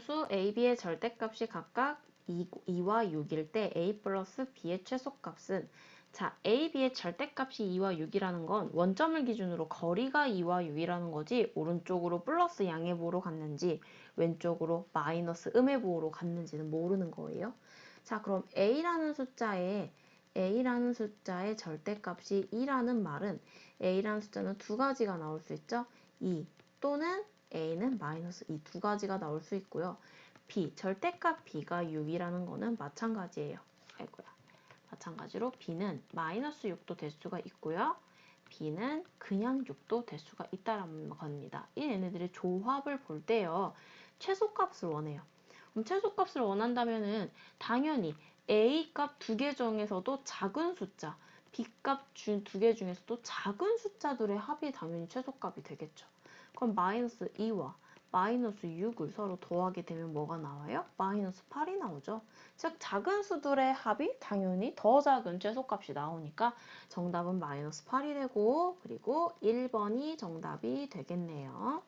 두 A, B의 절대값이 각각 2, 2와 6일 때 A 플러스 B의 최소값은 자, A, B의 절대값이 2와 6이라는 건 원점을 기준으로 거리가 2와 6이라는 거지 오른쪽으로 플러스 양의 부호로 갔는지 왼쪽으로 마이너스 음의 부호로 갔는지는 모르는 거예요. 자, 그럼 A라는 숫자에 A라는 숫자의 절대값이 2라는 말은 A라는 숫자는 두 가지가 나올 수 있죠. 2 또는 A는 마이너스 2두 가지가 나올 수 있고요. B, 절대값 B가 6이라는 거는 마찬가지예요. 아이고야. 마찬가지로 B는 마이너스 6도 될 수가 있고요. B는 그냥 6도 될 수가 있다라는 겁니다. 이 얘네들의 조합을 볼 때요. 최소값을 원해요. 그럼 최소값을 원한다면 은 당연히 A 값 두 개 중에서도 작은 숫자, B 값 두 개 중에서도 작은 숫자들의 합이 당연히 최소값이 되겠죠. 그럼 마이너스 2와 마이너스 6을 서로 더하게 되면 뭐가 나와요? 마이너스 8이 나오죠. 즉 작은 수들의 합이 당연히 더 작은 최소값이 나오니까 정답은 마이너스 8이 되고 그리고 1번이 정답이 되겠네요.